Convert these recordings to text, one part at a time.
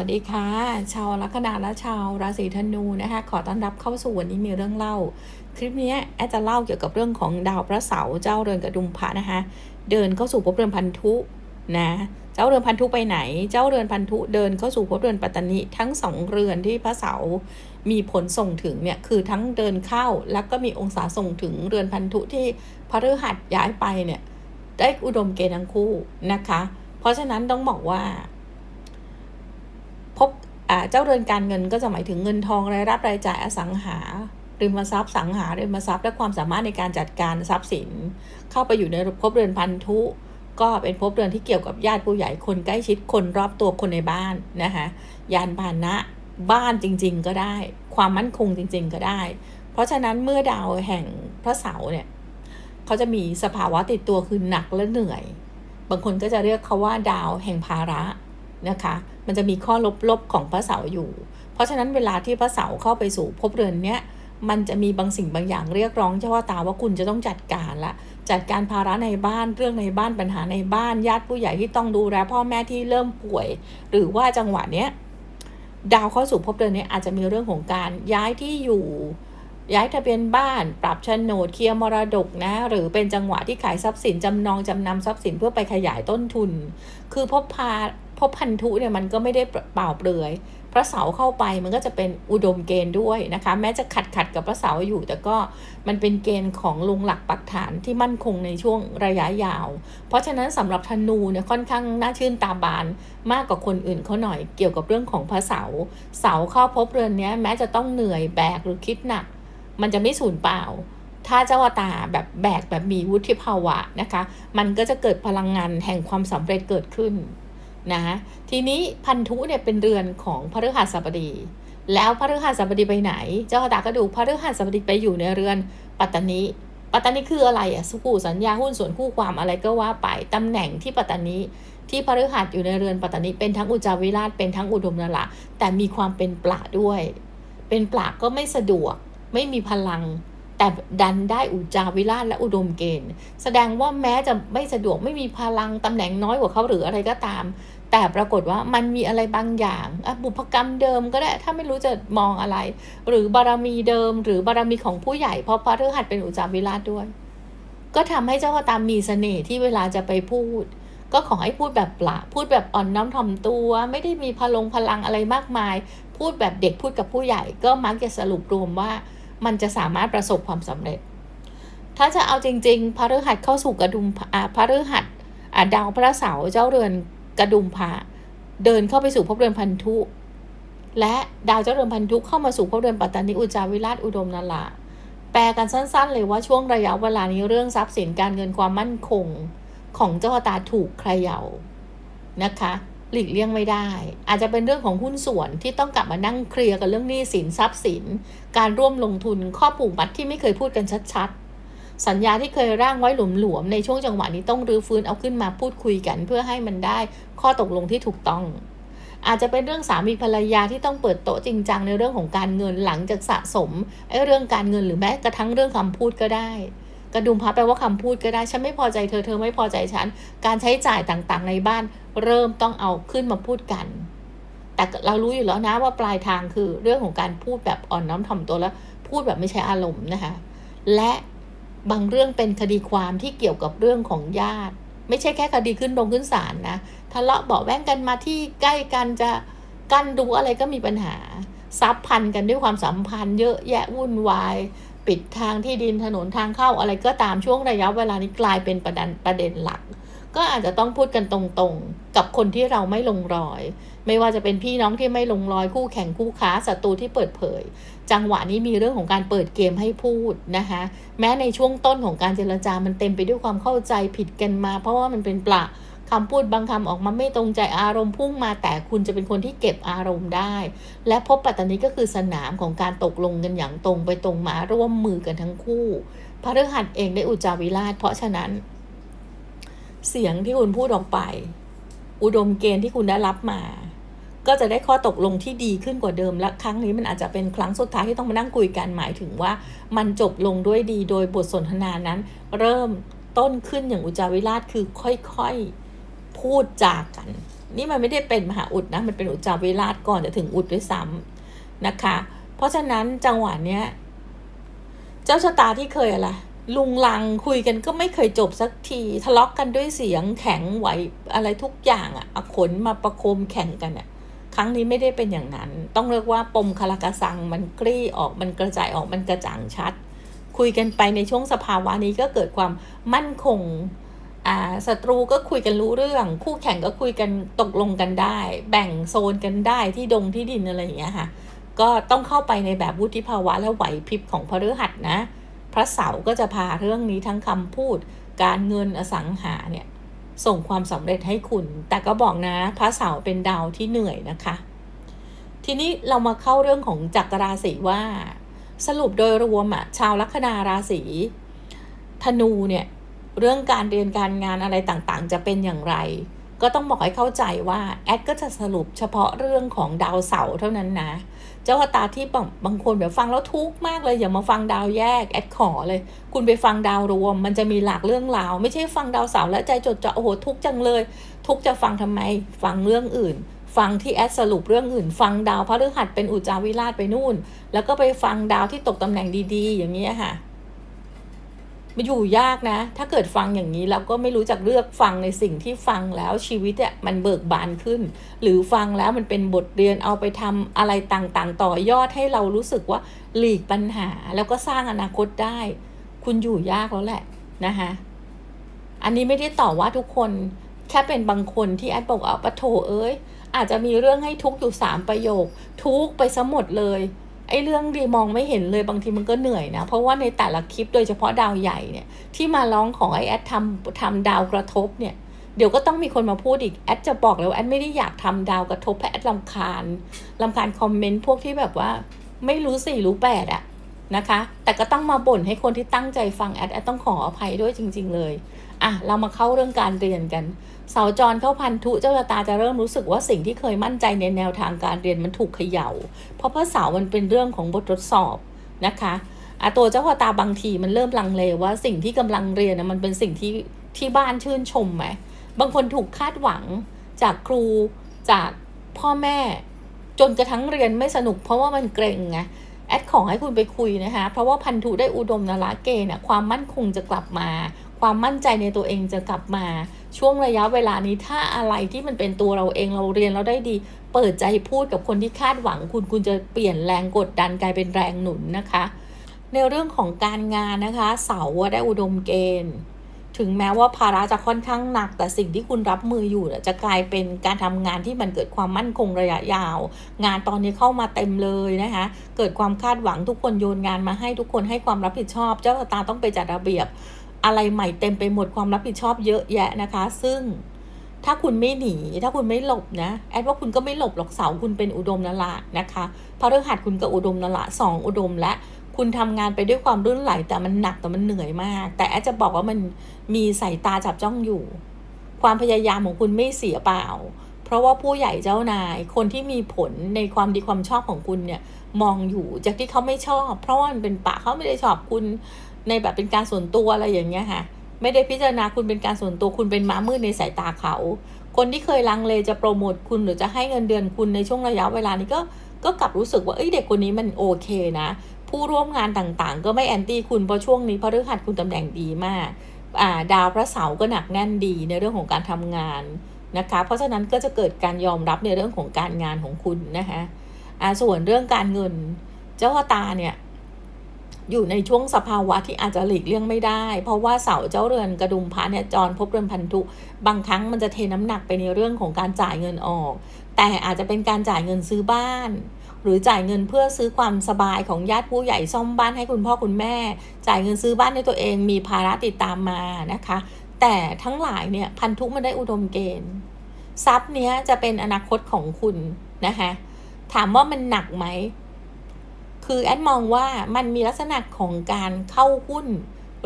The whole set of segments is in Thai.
วัสดีค่ะ ชาวลัคนาและชาวราศีธนูนะคะขอต้อนรับเข้าสู่วันนี้มีเรื่องเล่า คลิปนี้แอดจะเล่าเกี่ยวกับเรื่องของดาวพระเสาร์เจ้าเรือนกระดุมพระนะคะ เดินเข้าสู่ภพเรือนพันธุนะเจ้าเรือนพันธุไปไหน เจ้าเรือนพันธุเดินเข้าสู่ภพเรือนปัตตานิทั้งสองเรือนที่พระเสาร์มีผลส่งถึงเนี่ยคือทั้งเดินเข้าแล้วก็มีองศาส่งถึงเรือนพันธุที่พระฤหัสย้ายไปเนี่ยได้อุดมเกณฑ์ทั้งคู่นะคะ เพราะฉะนั้นต้องบอกว่า พบเจ้าเรือนการเงินก็จะหมายถึงเงินทองรายรับรายจ่ายอสังหา ริมทรัพย์สังหาริมทรัพย์และความสามารถในการจัดการทรัพย์สิน เข้าไปอยู่ในภพเรือนพันธุ ก็เป็นภพเรือนที่เกี่ยวกับญาติผู้ใหญ่คนใกล้ชิดคนรอบตัวคนในบ้านนะคะยานพาหนะบ้านจริง ๆ ก็ได้ ความมั่นคงจริง ๆ ก็ได้ เพราะฉะนั้นเมื่อดาวแห่งพระเสาร์เนี่ยเขาจะมีสภาวะติดตัวคือหนักและเหนื่อย บางคนก็จะเรียกเขาว่าดาวแห่งภาระ นะคะ มันจะมีข้อลบๆของพระเสาอยู่ เพราะฉะนั้นเวลาที่พระเสาเข้าไปสู่ภพเรือนเนี้ยมันจะมีบางสิ่งบางอย่างเรียกร้องเจ้าว่าตาว่าคุณจะต้องจัดการละ จัดการภาระในบ้านเรื่องในบ้านปัญหาในบ้าน ญาติผู้ใหญ่ที่ต้องดูแลพ่อแม่ที่เริ่มป่วย หรือว่าจังหวะเนี้ยดาวเข้าสู่ภพเรือนนี้อาจจะมีเรื่องของการย้ายที่อยู่ ย้ายทะเบียนบ้าน ปรับโฉนดเคลียร์มรดกนะ หรือเป็นจังหวะที่ขายทรัพย์สินจำนองจำนำทรัพย์สินเพื่อไปขยายต้นทุน คือพบพา พบพันธุเนี่ยมันก็ไม่ได้เปล่าเปลือย พระเสาเข้าไปมันก็จะเป็นอุดมเกณฑ์ด้วยนะคะ แม้จะขัดขัดกับพระเสาอยู่ แต่ก็มันเป็นเกณฑ์ของลงหลักปักฐานที่มั่นคงในช่วงระยะยาว เพราะฉะนั้นสำหรับธนูเนี่ยค่อนข้างน่าชื่นตาบานมากกว่าคนอื่นเขาหน่อยเกี่ยวกับเรื่องของพระเสา เสาเข้าพบเรือนนี้แม้จะต้องเหนื่อยแบกหรือคิดหนัก มันจะไม่สูญเปล่าถ้าเจ้าตาแบบแบกแบบมีวุฒิภาวะนะคะ มันก็จะเกิดพลังงานแห่งความสำเร็จเกิดขึ้น นะทีนี้พันธุเนี่ยเป็นเรือนของพฤหัสบดี แล้วพฤหัสบดีไปไหน เจ้าตาก็ดูพฤหัสบดีไปอยู่ในเรือนปัตตานีปัตตานีคืออะไรอะสุกูสัญญาหุ้นส่วนคู่ความอะไรก็ว่าไปตำแหน่งที่ปัตตานีที่พฤหัสอยู่ในเรือนปัตตานีเป็นทั้งอุจาวิราชเป็นทั้งอุดมนละแต่มีความเป็นปลาด้วย เป็นปลาก็ไม่สะดวก ไม่มีพลัง แต่ดันได้อุจาวิราชและอุดมเกณฑ์ แสดงว่าแม้จะไม่สะดวกไม่มีพลังตำแหน่งน้อยกว่าเขาหรืออะไรก็ตาม แต่ปรากฏว่ามันมีอะไรบางอย่างบุพกรรมเดิมก็ได้ ถ้าไม่รู้จะมองอะไร หรือบารมีเดิม หรือบารมีของผู้ใหญ่ เพราะพระฤหัสเป็นอุจาวิราชด้วย ก็ทำให้เจ้าตามมีเสน่ห์ที่เวลาจะไปพูด ก็ขอให้พูดแบบปละ พูดแบบอ่อนน้อมถ่อมตัว ไม่ได้มีพลงพลังอะไรมากมาย พูดแบบเด็กพูดกับผู้ใหญ่ ก็มักจะสรุปรวมว่า มันจะสามารถประสบความสำเร็จ ถ้าจะเอาจริง ๆ พระฤหัสเข้าสู่กระดุมพระฤหัสดาวพระเสาร์เจ้าเรือน กระดุมพระเดินเข้าไปสู่ภพเรือนพันธุ และดาวเจ้าเรือนพันธุเข้ามาสู่ภพเรือนปัตตานีอุจาวิราชอุดมนาลาแปลกันสั้น ๆ เลยว่าช่วงระยะเวลานี้เรื่องทรัพย์สินการเงินความมั่นคง ของเจ้าตาถูกใครเยานะคะหลีกเลี่ยงไม่ได้ อาจจะเป็นเรื่องของหุ้นส่วนที่ต้องกลับมานั่งเคลียร์กันเรื่องหนี้สินทรัพย์สิน การร่วมลงทุนข้อผูกมัดที่ไม่เคยพูดกันชัดๆ สัญญาที่เคยร่างไว้หลวมๆในช่วงจังหวะนี้ต้องรื้อฟื้นเอาขึ้นมาพูดคุยกัน เพื่อให้มันได้ข้อตกลงที่ถูกต้อง อาจจะเป็นเรื่องสามีภรรยาที่ต้องเปิดโต๊ะจริงจังในเรื่องของการเงินหลังจากสะสมไอ้เรื่องการเงินหรือแม้กระทั่งเรื่องคำพูดก็ได้ กระดุมพับแปลว่าคำพูดก็ได้ฉันไม่พอใจเธอเธอไม่พอใจฉันการใช้จ่ายต่างๆ ในบ้าน เริ่มต้องเอาขึ้นมาพูดกันแต่เรารู้อยู่แล้วนะว่าปลายทางคือเรื่องของการพูดแบบอ่อนน้อมถ่อมตัวแล้ว พูดแบบไม่ใช่อารมณ์นะคะ และ บางเรื่องเป็นคดีความที่เกี่ยวกับเรื่องของญาติ ไม่ใช่แค่คดีขึ้นลงขึ้นศาลนะทะเลาะเบาแว้งกันมาที่ใกล้กันจะกันดูอะไรก็มีปัญหาซับพันกันด้วยความสัมพันธ์เยอะแยะวุ่นวาย ปิดทางที่ดินถนนทางเข้าอะไรก็ตามช่วงระยะเวลานี้กลายเป็นประเด็นประเด็นหลัก ก็อาจจะต้องพูดกันตรงๆ กับคนที่เราไม่ลงรอย ไม่ว่าจะเป็นพี่น้องที่ไม่ลงรอยคู่แข่งคู่ค้าศัตรูที่เปิดเผย จังหวะนี้มีเรื่องของการเปิดเกมให้พูดนะคะแม้ในช่วงต้นของการเจรจามันเต็มไปด้วยความเข้าใจผิดกันมา เพราะว่ามันเป็นปละคำพูดบางคำออกมาไม่ตรงใจอารมณ์พุ่งมาแต่คุณจะเป็นคนที่เก็บอารมณ์ได้ และพบปัตตานีก็คือสนามของการตกลงกันอย่างตรงไปตรงมาร่วมมือกันทั้งคู่พระฤหัสเองได้อุจาวิราช เพราะฉะนั้น เสียงที่คุณพูดออกไป อุดมเกณฑ์ที่คุณได้รับมา ก็จะได้ข้อตกลงที่ดีขึ้นกว่าเดิมและครั้งนี้มันอาจจะเป็นครั้งสุดท้ายที่ต้องมานั่งคุยกันหมายถึงว่า มันจบลงด้วยดีโดยบทสนทนานั้น เริ่มต้นขึ้นอย่างอุจาวิราชคือค่อยๆพูดจากัน นี่มันไม่ได้เป็นมหาอุดนะมันเป็นอุจาวิราชก่อนจะถึงอุดด้วยซ้ำนะคะ เพราะฉะนั้นจังหวะเนี้ยเจ้าชะตาที่เคยอะไรลุงลังคุยกันก็ไม่เคยจบสักทีทะเลาะกกันด้วยเสียงแข็งไหวอะไรทุกอย่างอะเอาขนมาประโคมแข่งกันอะ ครั้งนี้ไม่ได้เป็นอย่างนั้น ต้องเรียกว่าปมคาราคาซังมันกรี้ออกมันกระจายออกมันกระจ่างชัด คุยกันไปในช่วงสภาวะนี้ก็เกิดความมั่นคงอ่าศัตรูก็คุยกันรู้เรื่อง คู่แข่งก็คุยกันตกลงกันได้ แบ่งโซนกันได้ที่ดงที่ดินอะไรอย่างเงี้ยค่ะก็ต้องเข้าไปในแบบวุฒิภาวะและไหวพริบของพฤหัสนะ พระเสาร์ก็จะพาเรื่องนี้ทั้งคำพูด การเงินอสังหาเนี่ย ส่งความสำเร็จให้คุณ แต่ก็บอกนะพระเสาร์เป็นดาวที่เหนื่อยนะคะ ทีนี้เรามาเข้าเรื่องของจักรราศีว่า สรุปโดยรวมอะชาวลัคนาราศีธนูเนี่ยเรื่องการเรียนการงานอะไรต่างๆ จะเป็นอย่างไร ก็ต้องบอกให้เข้าใจว่าแอดก็จะสรุปเฉพาะเรื่องของดาวเสาร์เท่านั้นนะ เจ้าตาที่บางบางคนแบบฟังแล้วทุกข์มากเลยอย่ามาฟังดาวแยกแอดขอเลย คุณไปฟังดาวรวม มันจะมีหลากเรื่องราว ไม่ใช่ฟังดาวเสาร์แล้วใจจดจ่อโอ้โหทุกข์จังเลย ทุกข์จะฟังทำไม ฟังเรื่องอื่น ฟังที่แอดสรุปเรื่องอื่น ฟังดาวพระฤหัสเป็นอุจาวิราชไปนู่น แล้วก็ไปฟังดาวที่ตกตำแหน่งดีๆ อย่างนี้ค่ะ มันอยู่ยากนะ ถ้าเกิดฟังอย่างนี้แล้วก็ไม่รู้จักเลือกฟังในสิ่งที่ฟังแล้วชีวิตอะมันเบิกบานขึ้น หรือฟังแล้วมันเป็นบทเรียนเอาไปทำอะไรต่างๆ ต่อยอดให้เรารู้สึกว่าหลีกปัญหาแล้วก็สร้างอนาคตได้ คุณอยู่ยากแล้วแหละนะคะอันนี้ไม่ได้ต่อว่าทุกคนแค่เป็นบางคนที่แอดบอกเอาปะโถเอ้ยอาจจะมีเรื่องให้ทุกข์อยู่สามประโยค ทุกข์ไปซะหมดเลย ไอ้เรื่องดีมองไม่เห็นเลยบางทีมันก็เหนื่อยนะ เพราะว่าในแต่ละคลิปโดยเฉพาะดาวใหญ่เนี่ย ที่มาร้องของไอแอดทำทำดาวกระทบเนี่ยเดี๋ยวก็ต้องมีคนมาพูดอีกแอดจะบอกเลยว่าแอดไม่ได้อยากทำดาวกระทบเพราะแอดลำคาญลำคาญคอมเมนต์พวกที่แบบว่า ไม่รู้สี่รู้แปดอะนะคะ แต่ก็ต้องมาบ่นให้คนที่ตั้งใจฟังแอดแอดต้องขออภัยด้วยจริง ๆ เลยอะเรามาเข้าเรื่องการเรียนกัน เสาจรเข้าพันธุเจ้าชะตาจะเริ่มรู้สึกว่าสิ่งที่เคยมั่นใจในแนวทางการเรียนมันถูกเขยา่า เพราะพระเสามันเป็นเรื่องของบททดสอบนะคะอะตัวเจ้าชะตาบางทีมันเริ่มลังเลว่าสิ่งที่กำลังเรียนนะมันเป็นสิ่งที่ที่บ้านชื่นชมไหมบางคนถูกคาดหวังจากครูจากพ่อแม่ จนกระทั่งเรียนไม่สนุก เพราะว่ามันเกรงไงแอดขอให้คุณไปคุยนะคะ เพราะว่าพันธุได้อุดมนละเกณฑ์ความมั่นคงจะกลับมา ความมั่นใจในตัวเองจะกลับมาช่วงระยะเวลานี้ถ้าอะไรที่มันเป็นตัวเราเองเราเรียนเราได้ดี เปิดใจพูดกับคนที่คาดหวังคุณคุณจะเปลี่ยนแรงกดดันกลายเป็นแรงหนุนนะคะ ในเรื่องของการงานนะคะ เสาร์ได้อุดมเกณฑ์ ถึงแม้ว่าภาระจะค่อนข้างหนัก แต่สิ่งที่คุณรับมืออยู่จะกลายเป็นการทำงานที่มันเกิดความมั่นคงระยะยาว งานตอนนี้เข้ามาเต็มเลยนะคะ เกิดความคาดหวังทุกคนโยนงานมาให้ทุกคนให้ความรับผิดชอบ เจ้าตาต้องไปจัดระเบียบ อะไรใหม่เต็มไปหมดความรับผิดชอบเยอะแยะนะคะ ซึ่งถ้าคุณไม่หนี ถ้าคุณไม่หลบนะ แอดว่าคุณก็ไม่หลบหรอกเสาคุณเป็นอุดมนละนะคะพระฤหัสคุณก็อุดมนละสองอุดมและคุณทำงานไปด้วยความรื่นไหลแต่มันหนักแต่มันเหนื่อยมาก แต่แอดจะบอกว่ามันมีสายตาจับจ้องอยู่ ความพยายามของคุณไม่เสียเปล่า เพราะว่าผู้ใหญ่เจ้านาย คนที่มีผลในความดีความชอบของคุณเนี่ยมองอยู่จากที่เขาไม่ชอบ เพราะว่ามันเป็นปะเขาไม่ได้ชอบคุณ ในแบบเป็นการส่วนตัวอะไรอย่างเงี้ยค่ะ ไม่ได้พิจารณาคุณเป็นการส่วนตัวคุณเป็นม้ามืดในสายตาเขา คนที่เคยลังเลจะโปรโมทคุณหรือจะให้เงินเดือนคุณในช่วงระยะเวลานี้ก็ก็กลับรู้สึกว่าเอ้ยเด็กคนนี้มันโอเคนะ ผู้ร่วมงานต่างๆ ก็ไม่แอนตี้คุณเพราะช่วงนี้พฤหัสคุณตำแหน่งดีมากอ่าดาวพระเสาร์ก็หนักแน่นดีในเรื่องของการทำงานนะคะ เพราะฉะนั้นก็จะเกิดการยอมรับในเรื่องของการงานของคุณนะคะอ่าส่วนเรื่องการเงิน เจ้าตาเนี่ย อยู่ในช่วงสภาวะที่อาจจะหลีกเลี่ยงไม่ได้ เพราะว่าเสาเจ้าเรือนกระดุมพระเนี่ยจรพบเรือนพันธุบางครั้งมันจะเทน้ำหนักไปในเรื่องของการจ่ายเงินออก แต่อาจจะเป็นการจ่ายเงินซื้อบ้านหรือจ่ายเงินเพื่อซื้อความสบายของญาติผู้ใหญ่ซ่อมบ้านให้คุณพ่อคุณแม่ จ่ายเงินซื้อบ้านให้ตัวเองมีภาระติดตามมานะคะ แต่ทั้งหลายเนี่ยพันธุมันได้อุดมเกณฑ์ ทรัพย์เนี้ยจะเป็นอนาคตของคุณนะคะถามว่ามันหนักไหม คือแอดมองว่ามันมีลักษณะของการเข้าหุ้น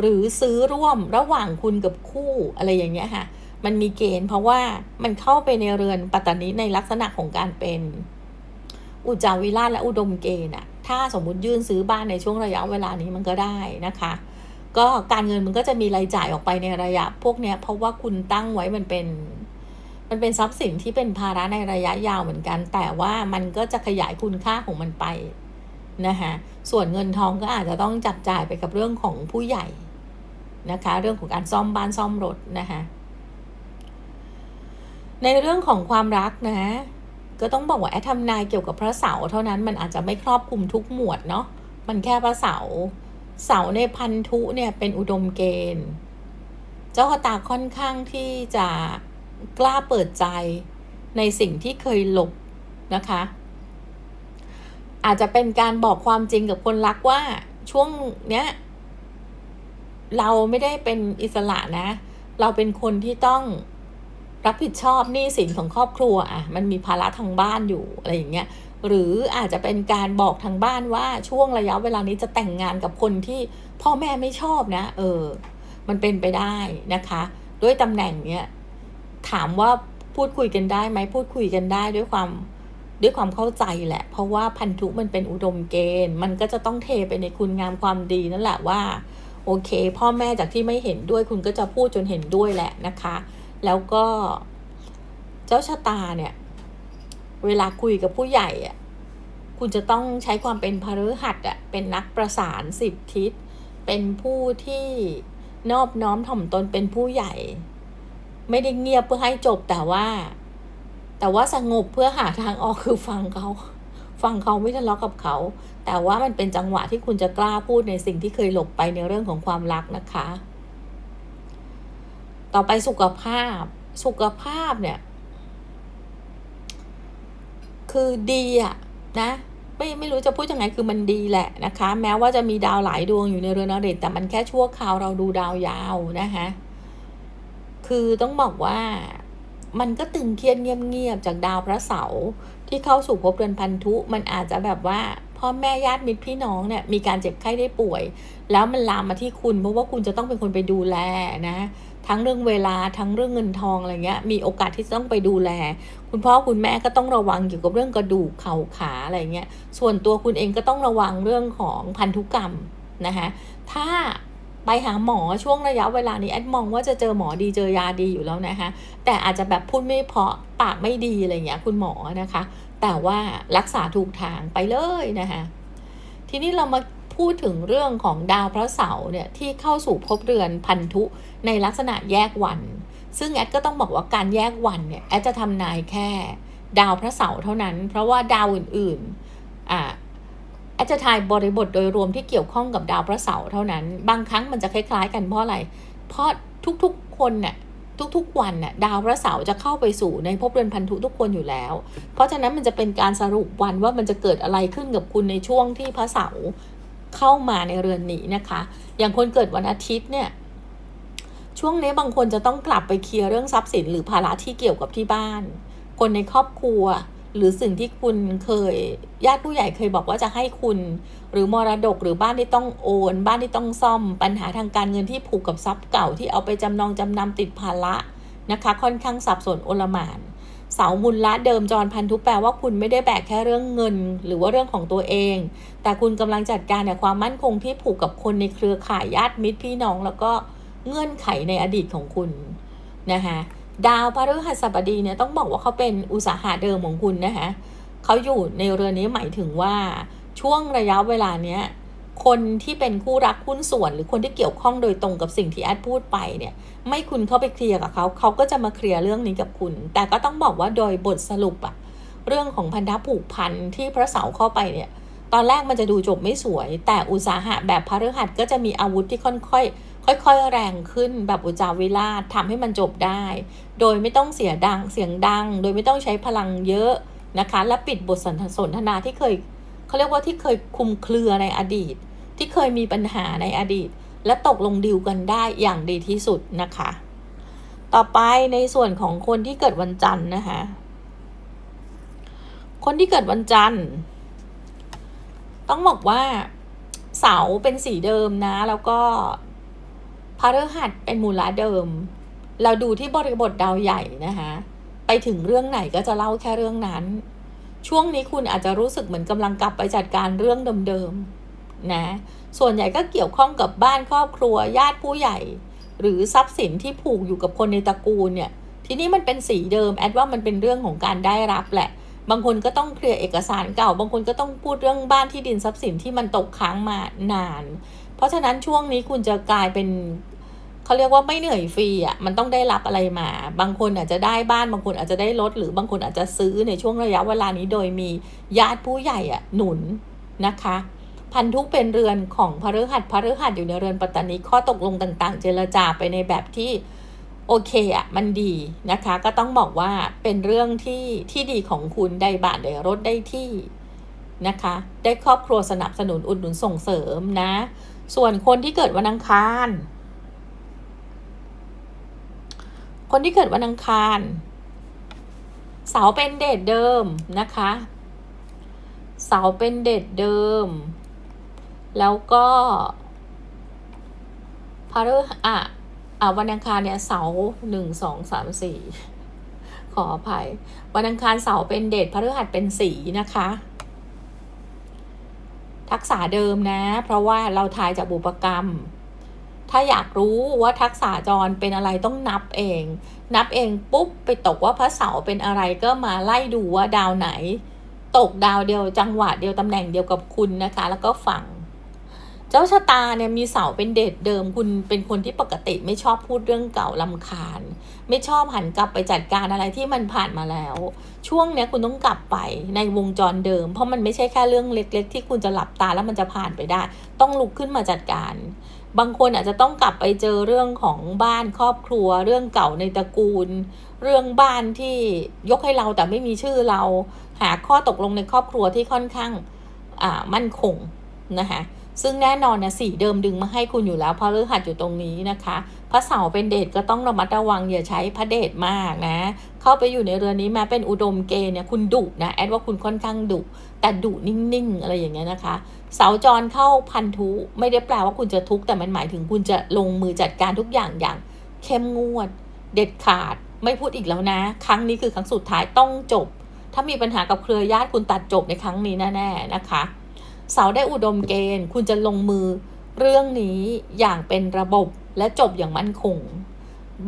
หรือซื้อร่วมระหว่างคุณกับคู่อะไรอย่างเงี้ยค่ะ มันมีเกณฑ์เพราะว่ามันเข้าไปในเรือนปัตตานีในลักษณะของการเป็น อุจจาวิราชและอุดมเกณฑ์อะถ้าสมมุติยื่นซื้อบ้านในช่วงระยะเวลานี้มันก็ได้นะคะ ก็การเงินมันก็จะมีรายจ่ายออกไปในระยะ พวกเนี้ยเพราะว่าคุณตั้งไว้มันเป็นมันเป็นทรัพย์สินที่เป็นภาระในระยะยาวเหมือนกัน แต่ว่ามันก็จะขยายคุณค่าของมันไป นะคะส่วนเงินทองก็อาจจะต้องจับจ่ายไปกับเรื่องของผู้ใหญ่นะคะ เรื่องของการซ่อมบ้านซ่อมรถนะคะในเรื่องของความรักนะก็ต้องบอกว่าแอดทำนายเกี่ยวกับพระเสาร์เท่านั้นมันอาจจะไม่ครอบคลุมทุกหมวดเนาะมันแค่พระเสาร์เสาในพันธุเนี่ยเป็นอุดมเกณฑ์ เจ้าตาค่อนข้างที่จะกล้าเปิดใจในสิ่งที่เคยหลบนะคะ อาจจะเป็นการบอกความจริงกับคนรักว่าช่วงเนี้ย เราไม่ได้เป็นอิสระนะ เราเป็นคนที่ต้องรับผิดชอบหนี้สินของครอบครัวอะ มันมีภาระทางบ้านอยู่อะไรอย่างเงี้ยหรืออาจจะเป็นการบอกทางบ้านว่าช่วงระยะเวลานี้จะแต่งงานกับคนที่พ่อแม่ไม่ชอบนะ เออ มันเป็นไปได้นะคะ ด้วยตำแหน่งเนี้ยถามว่าพูดคุยกันได้ไหมพูดคุยกันได้ด้วยความ ด้วยความเข้าใจแหละ เพราะว่าพันธุมันเป็นอุดมเกณฑ์ มันก็จะต้องเทไปในคุณงามความดีนั่นแหละว่า โอเค พ่อแม่จากที่ไม่เห็นด้วยคุณก็จะพูดจนเห็นด้วยแหละนะคะ แล้วก็เจ้าชะตาเนี่ย เวลาคุยกับผู้ใหญ่อะคุณจะต้องใช้ความเป็นพฤหัสอะเป็นนักประสานสิบทิศ เป็นผู้ที่นอบน้อมถ่อมตนเป็นผู้ใหญ่ ไม่ได้เงียบเพื่อให้จบแต่ว่า แต่ว่าสงบเพื่อหาทางออกคือฟังเขา ฟังเขาไม่ทะเลาะกับเขา แต่ว่ามันเป็นจังหวะที่คุณจะกล้าพูดในสิ่งที่เคยหลบไปในเรื่องของความรักนะคะ ต่อไปสุขภาพ สุขภาพเนี่ย คือดีอะนะไม่ไม่รู้จะพูดยังไงคือมันดีแหละนะคะ แม้ว่าจะมีดาวหลายดวงอยู่ในเรือนอริแต่มันแค่ชั่วคราวเราดูดาวยาวนะคะคือต้องบอกว่า มันก็ตึงเครียดเงียบๆจากดาวพระเสาร์ที่เข้าสู่ภพเรือนพันธุ มันอาจจะแบบว่าพ่อแม่ญาติมิตรพี่น้องเนี่ยมีการเจ็บไข้ได้ป่วย แล้วมันลามมาที่คุณเพราะว่าคุณจะต้องเป็นคนไปดูแลนะ ทั้งเรื่องเวลาทั้งเรื่องเงินทองอะไรเงี้ยมีโอกาสที่จะต้องไปดูแล คุณพ่อคุณแม่ก็ต้องระวังเกี่ยวกับเรื่องกระดูกเข่าขาอะไรเงี้ยส่วนตัวคุณเองก็ต้องระวังเรื่องของพันธุกรรมนะคะถ้า ไปหาหมอช่วงระยะเวลานี้แอดมองว่าจะเจอหมอดีเจอยาดีอยู่แล้วนะคะ แต่อาจจะแบบพูดไม่เพาะปากไม่ดีอะไรเงี้ยคุณหมอนะคะ แต่ว่ารักษาถูกทางไปเลยนะคะทีนี้เรามาพูดถึงเรื่องของดาวพระเสาร์เนี่ยที่เข้าสู่ภพเรือนพันธุในลักษณะแยกวัน ซึ่งแอดก็ต้องบอกว่าการแยกวันเนี่ยแอดจะทำนายแค่ ดาวพระเสาร์เท่านั้น เพราะว่าดาวอื่นๆอ่า แอดจะทายบริบทโดยรวมที่เกี่ยวข้องกับดาวพระเสาร์เท่านั้น บางครั้งมันจะคล้าย ๆ กันเพราะอะไร เพราะทุกๆคนเนี่ยทุกๆวันน่ะดาวพระเสาร์จะเข้าไปสู่ในภพเรือนพันธุทุกคนอยู่แล้ว เพราะฉะนั้นมันจะเป็นการสรุปวันว่ามันจะเกิดอะไรขึ้นกับคุณในช่วงที่พระเสาร์เข้ามาในเรือนนี้นะคะ อย่างคนเกิดวันอาทิตย์เนี่ยช่วงนี้บางคนจะต้องกลับไปเคลียร์เรื่องทรัพย์สินหรือภาระที่เกี่ยวกับที่บ้าน คนในครอบครัว หรือสิ่งที่คุณเคยญาติผู้ใหญ่เคยบอกว่าจะให้คุณ หรือมรดกหรือบ้านที่ต้องโอน บ้านที่ต้องซ่อม ปัญหาทางการเงินที่ผูกกับทรัพย์เก่าที่เอาไปจำนองจำนำติดภาระนะคะ ค่อนข้างสับสนโอลหมานเสามุลละเดิมจรพันธุแปลว่าคุณไม่ได้แบกแค่เรื่องเงิน หรือว่าเรื่องของตัวเอง แต่คุณกำลังจัดการในความมั่นคงที่ผูกกับคนในเครือข่ายญาติมิตรพี่น้อง แล้วก็เงื่อนไขในอดีตของคุณนะคะ ดาวพฤหัสบดีเนี่ยต้องบอกว่าเขาเป็นอุตสาหะเดิมของคุณนะคะเขาอยู่ในเรือนนี้หมายถึงว่าช่วงระยะเวลาเนี้ยคนที่เป็นคู่รักหุ้นส่วน หรือคนที่เกี่ยวข้องโดยตรงกับสิ่งที่แอดพูดไปเนี่ย ไม่คุณเข้าไปเคลียร์กับเขาเขาก็จะมาเคลียร์เรื่องนี้กับคุณ แต่ก็ต้องบอกว่าโดยบทสรุปอะเรื่องของพันธะผูกพันที่พระเสาร์เข้าไปเนี่ย ตอนแรกมันจะดูจบไม่สวย แต่อุตสาหะแบบพระฤหัสก็จะมีอาวุธที่ค่อย ค่อยๆแรงขึ้นแบบอุจาวิลาศทำให้มันจบได้ โดยไม่ต้องเสียดังเสียงดัง โดยไม่ต้องใช้พลังเยอะนะคะ และปิดบทสนทนาที่เคยเขาเรียกว่าที่เคยคุมเครือในอดีต ที่เคยมีปัญหาในอดีต และตกลงดิวกันได้อย่างดีที่สุดนะคะ ต่อไปในส่วนของคนที่เกิดวันจันทร์นะคะ คนที่เกิดวันจันทร์ต้องบอกว่าเสาเป็นสีเดิมนะ แล้วก็ พฤหัสเป็นมูลละเดิม เราดูที่บริบทดาวใหญ่นะคะไปถึงเรื่องไหนก็จะเล่าแค่เรื่องนั้น ช่วงนี้คุณอาจจะรู้สึกเหมือนกำลังกลับไปจัดการเรื่องเดิมๆนะส่วนใหญ่ก็เกี่ยวข้องกับบ้านครอบครัวญาติผู้ใหญ่ หรือทรัพย์สินที่ผูกอยู่กับคนในตระกูลเนี่ยทีนี้มันเป็นสีเดิมแอดว่ามันเป็นเรื่องของการได้รับแหละ บางคนก็ต้องเคลียร์เอกสารเก่า บางคนก็ต้องพูดเรื่องบ้านที่ดินทรัพย์สินที่มันตกค้างมานาน เพราะฉะนั้นช่วงนี้คุณจะกลายเป็นเขาเรียกว่าไม่เหนื่อยฟรีอะมันต้องได้รับอะไรมา บางคนอาจจะได้บ้านบางคนอาจจะได้รถหรือบางคนอาจจะซื้อในช่วงระยะเวลานี้โดยมีญาติผู้ใหญ่อะหนุนนะคะ พันธุเป็นเรือนของพฤหัสพฤหัสอยู่ในเรือนปัตตานีข้อตกลงต่าง ๆ เจรจาไปในแบบที่โอเคอะมันดีนะคะ ก็ต้องบอกว่าเป็นเรื่องที่ที่ดีของคุณได้บ้านได้รถได้ที่นะคะ ได้ครอบครัวสนับสนุนอุดหนุนส่งเสริมนะ ส่วนคนที่เกิดวันอังคาร คนที่เกิดวันอังคาร เสาเป็นเดทเดิมนะคะ เสาเป็นเดทเดิม แล้วก็พฤหัสอะอะวันอังคารเนี่ยเสาหนึ่งสองสามสี่ขออภัย วันอังคารเสาเป็นเดชพฤหัสเป็นสีนะคะ ทักษะเดิมนะ เพราะว่าเราทายจากบุปกรรม ถ้าอยากรู้ว่าทักษะจรเป็นอะไรต้องนับเอง นับเองปุ๊บไปตกว่าพระเสาเป็นอะไรก็มาไล่ดูว่าดาวไหน ตกดาวเดียวจังหวะเดียวตำแหน่งเดียวกับคุณนะคะ แล้วก็ฝัง เจ้าชะตาเนี่ยมีเสาเป็นเดชเดิมคุณเป็นคนที่ปกติไม่ชอบพูดเรื่องเก่าลำคาญ ไม่ชอบหันกลับไปจัดการอะไรที่มันผ่านมาแล้ว ช่วงเนี้ยคุณต้องกลับไปในวงจรเดิม เพราะมันไม่ใช่แค่เรื่องเล็ก ๆ ที่คุณจะหลับตาแล้วมันจะผ่านไปได้ ต้องลุกขึ้นมาจัดการ บางคนอาจจะต้องกลับไปเจอเรื่องของบ้านครอบครัว เรื่องเก่าในตระกูล เรื่องบ้านที่ยกให้เราแต่ไม่มีชื่อเรา หาข้อตกลงในครอบครัวที่ค่อนข้างมั่นคงนะคะ ซึ่งแน่นอนนะสีเดิมดึงมาให้คุณอยู่แล้วเพราะฤหัสอยู่ตรงนี้นะคะพระเสาเป็นเดชก็ต้องระมัดระวังอย่าใช้พระเดชมากนะ เข้าไปอยู่ในเรือนนี้แม้เป็นอุดมเกณฑ์เนี่ยคุณดุนะแอดว่าคุณค่อนข้างดุแต่ดุนิ่งๆ อะไรอย่างเงี้ยนะคะ เสาจรเข้าพันธุไม่ได้แปลว่าคุณจะทุกข์แต่มันหมายถึงคุณจะลงมือจัดการทุกอย่างอย่าง เข้มงวด เด็ดขาดไม่พูดอีกแล้วนะ ครั้งนี้คือครั้งสุดท้ายต้องจบ ถ้ามีปัญหากับเครือญาติคุณตัดจบในครั้งนี้แน่ๆนะคะ เสาได้อุดมเกณฑ์ คุณจะลงมือเรื่องนี้อย่างเป็นระบบและจบอย่างมั่นคง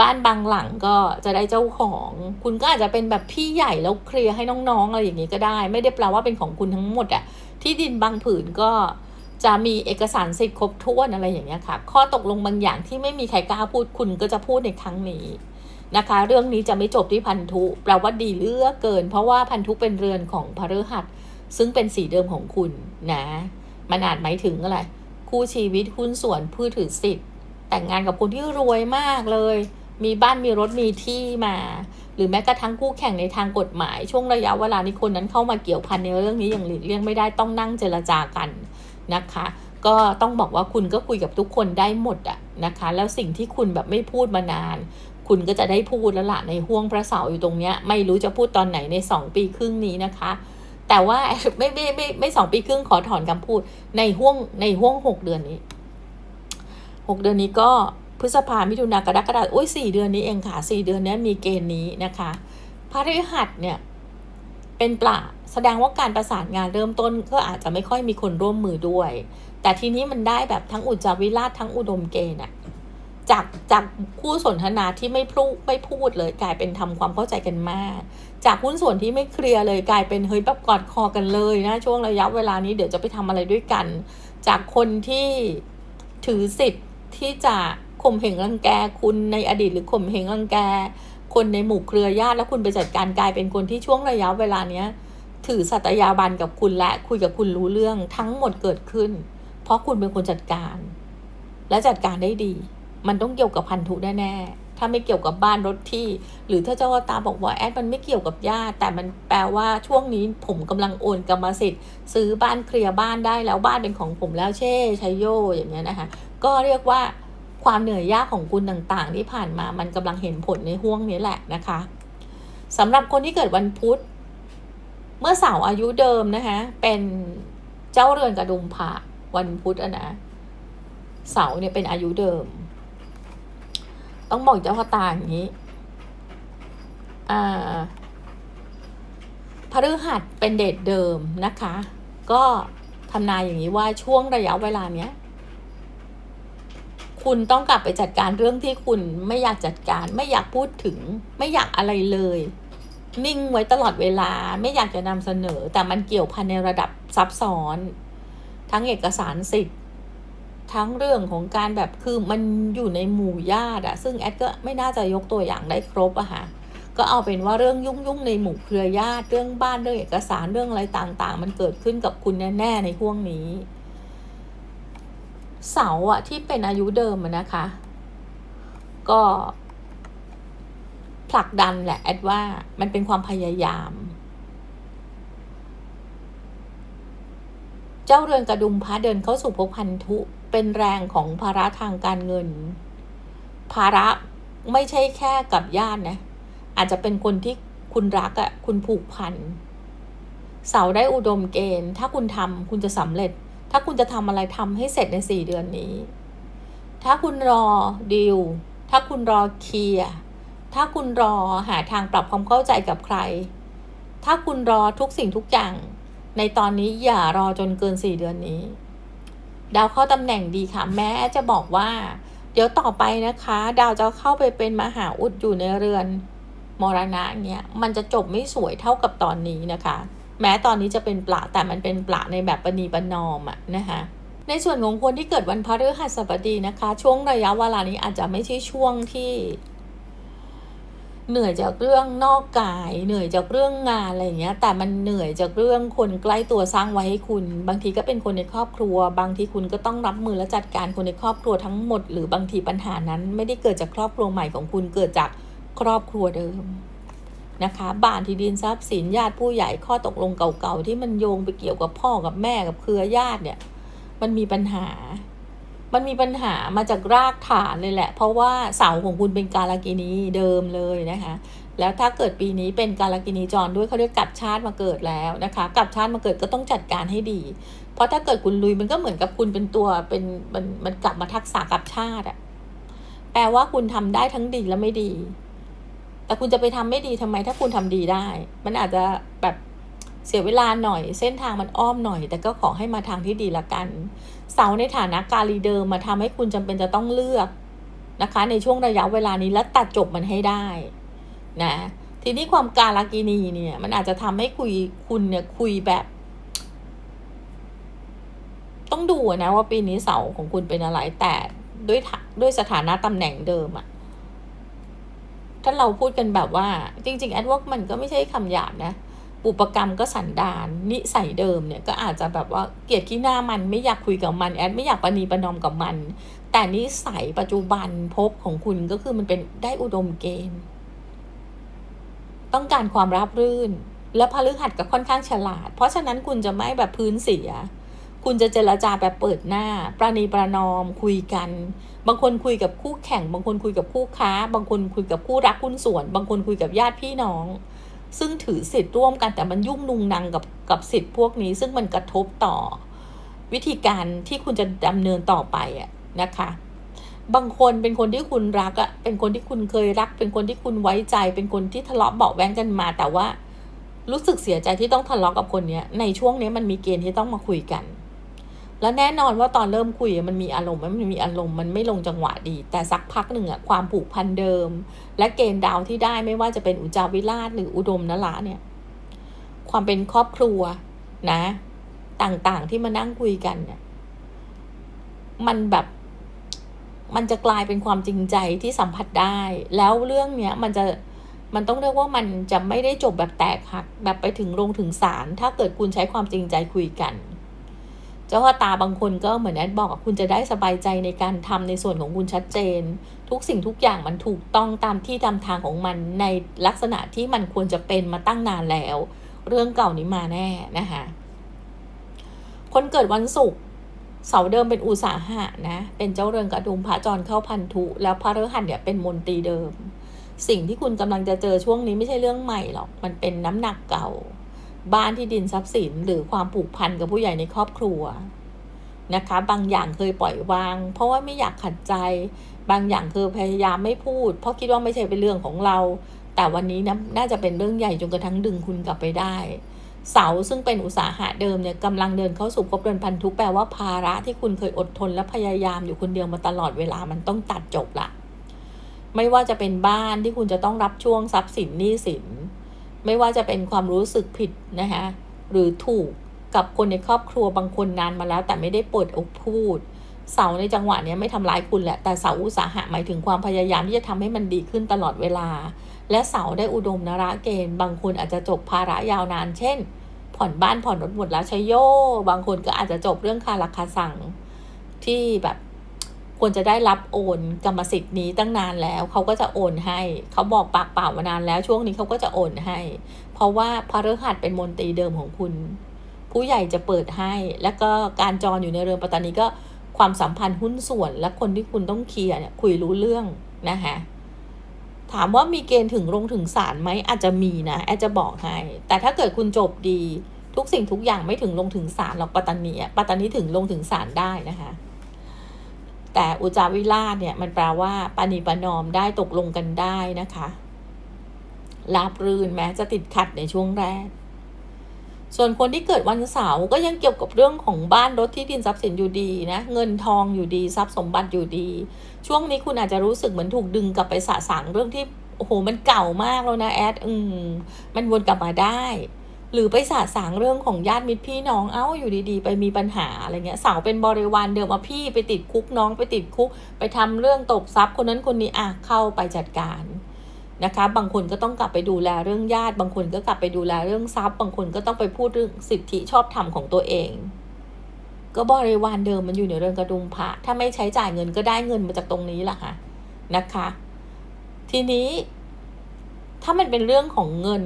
บ้านบางหลังก็จะได้เจ้าของ คุณก็อาจจะเป็นแบบพี่ใหญ่แล้วเคลียร์ให้น้องๆอะไรอย่างนี้ก็ได้ ไม่ได้แปลว่าเป็นของคุณทั้งหมดอะที่ดินบางผืนก็จะมีเอกสารสิทธิ์ครบถ้วนอะไรอย่างเงี้ยค่ะ ข้อตกลงบางอย่างที่ไม่มีใครกล้าพูดคุณก็จะพูดในครั้งนี้นะคะ เรื่องนี้จะไม่จบที่พันธุแปลว่าดีเลือกเกิน เพราะว่าพันธุเป็นเรือนของพฤหัส ซึ่งเป็นสีเดิมของคุณนะ มันอาจหมายถึงอะไร คู่ชีวิตหุ้นส่วนผู้ถือสิทธิ์ แต่งงานกับคนที่รวยมากเลย มีบ้านมีรถมีที่มา หรือแม้กระทั่งคู่แข่งในทางกฎหมาย ช่วงระยะเวลานี้คนนั้นเข้ามาเกี่ยวพันในเรื่องนี้อย่างหลีกเลี่ยงไม่ได้ต้องนั่งเจรจากันนะคะ ก็ต้องบอกว่าคุณก็คุยกับทุกคนได้หมดอะนะคะ แล้วสิ่งที่คุณแบบไม่พูดมานานคุณก็จะได้พูดแล้วล่ะในห่วงพระเสาร์อยู่ตรงเนี้ย ไม่รู้จะพูดตอนไหนในสองปีครึ่งนี้นะคะ แต่ว่าไม่ไม่ไม่ไม่สองปีครึ่งขอถอนคำพูด ในห่วงในห่วงหกเดือนนี้หกเดือนนี้ก็พฤษภามิถุนากรกฎาคมโอ้ยสี่เดือนนี้เองค่ะสี่เดือนนี้มีเกณฑ์นี้นะคะพฤหัสเนี่ย เป็นปลาแสดงว่าการประสานงานเริ่มต้นก็อาจจะไม่ค่อยมีคนร่วมมือด้วย แต่ทีนี้มันได้แบบทั้งอุจจาวิราชทั้งอุดมเกณฑ์อะ จากจากคู่สนทนาที่ไม่พูดไม่พูดเลยกลายเป็นทำความเข้าใจกันมาก จากหุ้นส่วนที่ไม่เคลียร์เลยกลายเป็นเฮ้ยแบบกอดคอกันเลยนะช่วงระยะเวลานี้เดี๋ยวจะไปทำอะไรด้วยกัน จากคนที่ถือสิทธิ์ที่จะข่มเหงรังแกคุณในอดีตหรือข่มเหงรังแก คนในหมู่เครือญาติแล้วคุณไปจัดการกลายเป็นคนที่ช่วงระยะเวลาเนี้ยถือสัตยาบันกับคุณและคุยกับคุณรู้เรื่องทั้งหมดเกิดขึ้น เพราะคุณเป็นคนจัดการ และจัดการได้ดี มันต้องเกี่ยวกับพันธุแน่ๆ ถ้าไม่เกี่ยวกับบ้านรถที่ หรือถ้าเจ้าตาบอกว่าแอดมันไม่เกี่ยวกับญาติแต่มันแปลว่าช่วงนี้ผมกำลังโอนกรรมสิทธิ์ ซื้อบ้านเคลียร์บ้านได้แล้วบ้านเป็นของผมแล้วเช่ชัยโยอย่างเงี้ยนะคะ ก็เรียกว่าความเหนื่อยยากของคุณต่างๆ ที่ผ่านมามันกำลังเห็นผลในห่วงนี้แหละนะคะสำหรับคนที่เกิดวันพุธ เมื่อเสาร์อายุเดิมนะคะเป็นเจ้าเรือนกระดุมพระวันพุธอะนะเสาเนี่ยเป็นอายุเดิม ต้องบอกเจ้าพตาอย่างนี้ อ่าพฤหัสเป็นเดทเดิมนะคะ ก็ทำนายอย่างนี้ว่าช่วงระยะเวลาเนี้ย คุณต้องกลับไปจัดการเรื่องที่คุณไม่อยากจัดการ ไม่อยากพูดถึง ไม่อยากอะไรเลย นิ่งไว้ตลอดเวลาไม่อยากจะนำเสนอ แต่มันเกี่ยวพันในระดับซับซ้อน ทั้งเอกสารสิทธิ์ ทั้งเรื่องของการแบบคือมันอยู่ในหมู่ญาติอะซึ่งแอดก็ไม่น่าจะยกตัวอย่างได้ครบอะค่ะก็เอาเป็นว่าเรื่องยุ่งยุ่งๆในหมู่เครือญาติเรื่องบ้านเรื่องเอกสารเรื่องอะไรต่างๆ มันเกิดขึ้นกับคุณแน่ๆในห่วงนี้ เสาอะที่เป็นอายุเดิมนะคะ ก็ผลักดันแหละแอดว่ามันเป็นความพยายาม เจ้าเรือนกระดุมพระเดินเข้าสู่ภพพันธุ เป็นแรงของภาระทางการเงิน ภาระไม่ใช่แค่กับญาตินะ อาจจะเป็นคนที่คุณรักอะคุณผูกพันเสาได้อุดมเกณฑ์ ถ้าคุณทำคุณจะสำเร็จ ถ้าคุณจะทำอะไรทำให้เสร็จในสี่เดือนนี้ ถ้าคุณรอดีลถ้าคุณรอเคลียร์ถ้าคุณรอหาทางปรับความเข้าใจกับใคร ถ้าคุณรอทุกสิ่งทุกอย่าง ในตอนนี้อย่ารอจนเกินสี่เดือนนี้ ดาวเข้าตำแหน่งดีค่ะ แม้จะบอกว่า เดี๋ยวต่อไปนะคะ ดาวจะเข้าไปเป็นมหาอุดอยู่ในเรือนมรณะเนี่ยมันจะจบไม่สวยเท่ากับตอนนี้นะคะ แม้ตอนนี้จะเป็นปละแต่มันเป็นปละในแบบปณีปนอมอะนะคะในส่วนของคนที่เกิดวันพฤหัสบดีนะคะ ช่วงระยะเวลานี้อาจจะไม่ใช่ช่วงที่ เหนื่อยจากเรื่องนอกกาย เหนื่อยจากเรื่องงานอะไรอย่างเงี้ย แต่มันเหนื่อยจากเรื่องคนใกล้ตัวสร้างไว้ให้คุณ บางทีก็เป็นคนในครอบครัว บางทีคุณก็ต้องรับมือและจัดการคนในครอบครัวทั้งหมด หรือบางทีปัญหานั้น ไม่ได้เกิดจากครอบครัวใหม่ของคุณ เกิดจากครอบครัวเดิมนะคะบ้านที่ดินทรัพย์สินญาติผู้ใหญ่ข้อตกลงเก่าๆที่มันโยงไปเกี่ยวกับพ่อกับแม่กับเครือญาติเนี่ย มันมีปัญหา มันมีปัญหามาจากรากฐานเลยแหละ เพราะว่าเสาของคุณเป็นกาลกินีเดิมเลยนะคะ แล้วถ้าเกิดปีนี้เป็นกาลกินีจรด้วยเขาเรียกกลับชาติมาเกิดแล้วนะคะกลับชาติมาเกิดก็ต้องจัดการให้ดี เพราะถ้าเกิดคุณลุยมันก็เหมือนกับคุณเป็นตัวเป็นมันมันกลับมาทักษะกลับชาติอะแปลว่าคุณทำได้ทั้งดีและไม่ดี แต่คุณจะไปทำไม่ดีทำไม ถ้าคุณทำดีได้ มันอาจจะแบบ เสียเวลาหน่อย เส้นทางมันอ้อมหน่อย แต่ก็ขอให้มาทางที่ดีละกัน เสาในฐานะกาลีเดิมมาทำให้คุณจำเป็นจะต้องเลือกนะคะ ในช่วงระยะเวลานี้และตัดจบมันให้ได้นะทีนี้ความกาลกินีเนี่ยมันอาจจะทำให้คุยคุณเนี่ยคุยแบบ ต้องดูนะว่าปีนี้เสาของคุณเป็นอะไรแต่ด้วยด้วยสถานะตำแหน่งเดิมอะถ้าเราพูดกันแบบว่า จริงๆแอดว่ามันก็ไม่ใช่คำหยาบนะ ปุปกรรมก็สันดานนิสัยเดิมเนี่ยก็อาจจะแบบว่าเกลียดขี้หน้ามันไม่อยากคุยกับมันแอดไม่อยากปณีประนอมกับมัน แต่นิสัยปัจจุบันพบของคุณก็คือมันเป็นได้อุดมเกณฑ์ ต้องการความราบรื่น และพฤหัสก็ค่อนข้างฉลาด เพราะฉะนั้นคุณจะไม่แบบพื้นเสีย คุณจะเจรจาแบบเปิดหน้า ประนีประนอมคุยกัน บางคนคุยกับคู่แข่ง บางคนคุยกับคู่ค้า บางคนคุยกับคู่รักคุณส่วน บางคนคุยกับญาติพี่น้อง ซึ่งถือสิทธิ์ร่วมกันแต่มันยุ่งนุงนังกับกับสิทธิ์พวกนี้ ซึ่งมันกระทบต่อวิธีการที่คุณจะดำเนินต่อไปอะนะคะ บางคนเป็นคนที่คุณรักอะเป็นคนที่คุณเคยรัก เป็นคนที่คุณไว้ใจ เป็นคนที่ทะเลาะเบาแว้งกันมา แต่ว่า รู้สึกเสียใจที่ต้องทะเลาะกับคนเนี้ยในช่วงนี้มันมีเกณฑ์ที่ต้องมาคุยกัน แล้วแน่นอนว่าตอนเริ่มคุยมันมีอารมณ์มันมีอารมณ์มันไม่ลงจังหวะดี แต่สักพักหนึ่งอะความผูกพันเดิม และเกณฑ์ดาวที่ได้ไม่ว่าจะเป็นอุจาวิราชหรืออุดมนละเนี่ย ความเป็นครอบครัวนะ ต่างๆที่มานั่งคุยกันเนี่ยมันแบบมันจะกลายเป็นความจริงใจที่สัมผัสได้ แล้วเรื่องเนี้ยมันจะมันต้องเรียกว่ามันจะไม่ได้จบแบบแตกหักแบบไปถึงลงถึงศาลถ้าเกิดคุณใช้ความจริงใจคุยกัน จ้าว่าตาบางคนก็เหมือนแอดบอกคุณจะได้สบายใจในการทำในส่วนของคุณชัดเจน ทุกสิ่งทุกอย่างมันถูกต้องตามที่ตามทางของมันในลักษณะที่มันควรจะเป็นมาตั้งนานแล้ว เรื่องเก่านี้มาแน่นะคะคนเกิดวันศุกร์เสาเดิมเป็นอุตสาหะนะ เป็นเจ้าเรือนกระดุมพระจรเข้าพันธุ แล้วพระฤหัสเนี่ยเป็นมนตรีเดิม สิ่งที่คุณกำลังจะเจอช่วงนี้ไม่ใช่เรื่องใหม่หรอกมันเป็นน้ำหนักเก่า บ้านที่ดินทรัพย์สิน หรือความผูกพันกับผู้ใหญ่ในครอบครัวนะคะ บางอย่างเคยปล่อยวาง เพราะว่าไม่อยากขัดใจ บางอย่างคือพยายามไม่พูด เพราะคิดว่าไม่ใช่เป็นเรื่องของเรา แต่วันนี้นะน่าจะเป็นเรื่องใหญ่จนกระทั่งดึงคุณกลับไปได้เสาซึ่งเป็นอุตสาหะเดิมเนี่ยกำลังเดินเข้าสู่ภพเรือนพันธุแปลว่าภาระที่คุณเคยอดทนและพยายามอยู่คนเดียวมาตลอดเวลามันต้องตัดจบละ ไม่ว่าจะเป็นบ้านที่คุณจะต้องรับช่วงทรัพย์สินหนี้สิน ไม่ว่าจะเป็นความรู้สึกผิดนะคะหรือถูกกับคนในครอบครัวบางคนนานมาแล้ว แต่ไม่ได้เปิดอกพูด เสาในจังหวะนี้ไม่ทำร้ายคุณแหละ แต่เสาอุตสาหะหมายถึงความพยายามที่จะทำให้มันดีขึ้นตลอดเวลา และเสาได้อุดมนราเกณฑ์ บางคนอาจจะจบภาระยาวนาน เช่น ผ่อนบ้านผ่อนรถหมดแล้วใช้โย บางคนก็อาจจะจบเรื่องคาราคาสั่งที่แบบ ควรจะได้รับโอนกรรมสิทธิ์นี้ตั้งนานแล้วเขาก็จะโอนให้เขาบอกปากเปล่ามานานแล้วช่วงนี้เขาก็จะโอนให้ เพราะว่าพฤหัสเป็นมนตรีเดิมของคุณ ผู้ใหญ่จะเปิดให้ แล้วก็การจรอยู่ในเรือนปัตตานีก็ความสัมพันธ์หุ้นส่วนและคนที่คุณต้องเคลียร์เนี่ยคุยรู้เรื่องนะคะถามว่ามีเกณฑ์ถึงลงถึงศาลไหมอาจจะมีนะแอดจะบอกให้ แต่ถ้าเกิดคุณจบดี ทุกสิ่งทุกอย่างไม่ถึงลงถึงศาลหรอกปัตตานีปัตตานีถึงลงถึงศาลได้นะคะ แต่อุจาวิราชเนี่ยมันแปลว่าปานิปนอมได้ตกลงกันได้นะคะราบรื่นแม้จะติดขัดในช่วงแรก ส่วนคนที่เกิดวันเสาร์ก็ยังเกี่ยวกับเรื่องของบ้านรถที่ดินทรัพย์สินอยู่ดีนะ เงินทองอยู่ดีทรัพย์สมบัติอยู่ดี ช่วงนี้คุณอาจจะรู้สึกเหมือนถูกดึงกลับไปสะสางเรื่องที่โอ้โหมันเก่ามากแล้วนะแอดอืมมันวนกลับมาได้ หรือไปสะสางเรื่องของญาติมิตรพี่น้องเอ้าอยู่ดีๆ ไปมีปัญหาอะไรเงี้ยเสาเป็นบริวารเดิมมาพี่ไปติดคุกน้องไปติดคุก ไปทำเรื่องตบทรัพย์คนนั้นคนนี้อะเข้าไปจัดการนะคะบางคนก็ต้องกลับไปดูแลเรื่องญาติ บางคนก็กลับไปดูแลเรื่องทรัพย์ บางคนก็ต้องไปพูดเรื่องสิทธิชอบธรรมของตัวเอง ก็บริวารเดิมมันอยู่ในเรือนกระดุมพระถ้าไม่ใช้จ่ายเงินก็ได้เงินมาจากตรงนี้แหละค่ะนะคะ ทีนี้ ถ้ามันเป็นเรื่องของเงิน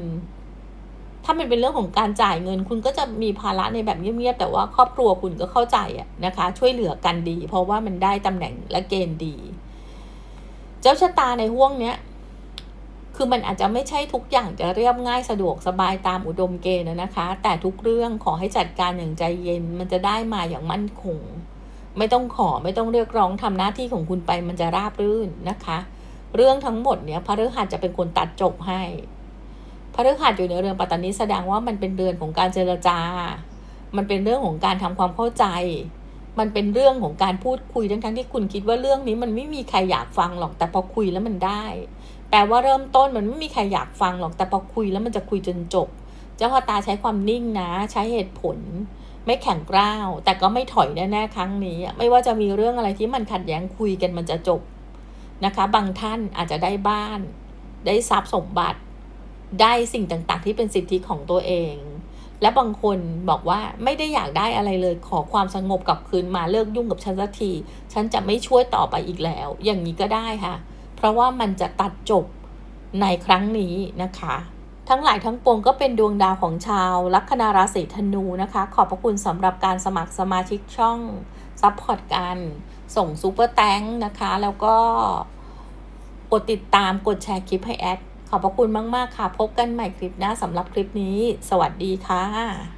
ถ้ามันเป็นเรื่องของการจ่ายเงิน คุณก็จะมีภาระในแบบเงียบๆแต่ว่าครอบครัวคุณก็เข้าใจอะนะคะ ช่วยเหลือกันดี เพราะว่ามันได้ตำแหน่งและเกณฑ์ดี เจ้าชะตาในห่วงเนี้ยคือมันอาจจะไม่ใช่ทุกอย่างจะเรียบง่ายสะดวกสบายตามอุดมเกณฑ์นะนะคะ แต่ทุกเรื่องขอให้จัดการอย่างใจเย็น มันจะได้มาอย่างมั่นคง ไม่ต้องขอไม่ต้องเรียกร้องทำหน้าที่ของคุณไปมันจะราบรื่นนะคะ เรื่องทั้งหมดเนี้ยพระฤหัสจะเป็นคนตัดจบให้ พระฤหัสอยู่ในเรือนปัตตานีแสดงว่ามันเป็นเรือนของการเจรจา มันเป็นเรื่องของการทำความเข้าใจ มันเป็นเรื่องของการพูดคุยทั้งทั้งๆที่คุณคิดว่าเรื่องนี้มันไม่มีใครอยากฟังหรอกแต่พอคุยแล้วมันได้ แปลว่าเริ่มต้นมันไม่มีใครอยากฟังหรอกแต่พอคุยแล้วมันจะคุยจนจบ เจ้าพ่อตาใช้ความนิ่งนะ ใช้เหตุผล ไม่แข็งกร้าวแต่ก็ไม่ถอยแน่ๆครั้งนี้ ไม่ว่าจะมีเรื่องอะไรที่มันขัดแย้งคุยกันมันจะจบนะคะ บางท่านอาจจะได้บ้าน ได้ทรัพย์สมบัติ ได้สิ่งต่างๆ ที่เป็นสิทธิของตัวเอง และบางคนบอกว่าไม่ได้อยากได้อะไรเลย ขอความสงบกลับคืนมาเลิกยุ่งกับฉันสักที ฉันจะไม่ช่วยต่อไปอีกแล้ว อย่างนี้ก็ได้ค่ะ เพราะว่ามันจะตัดจบในครั้งนี้นะคะ ทั้งหลายทั้งปวงก็เป็นดวงดาวของชาว ลัคนาราศีธนูนะคะ ขอบพระคุณสำหรับการสมัครสมาชิกช่องซัพพอร์ตกัน ส่งซูเปอร์แตงนะคะ แล้วก็กดติดตามกดแชร์คลิปให้แอด อบพระคุณมาก ๆ ค่ะ พบกันใหม่คลิปหน้าสำหรับคลิปนี้ สวัสดีค่ะ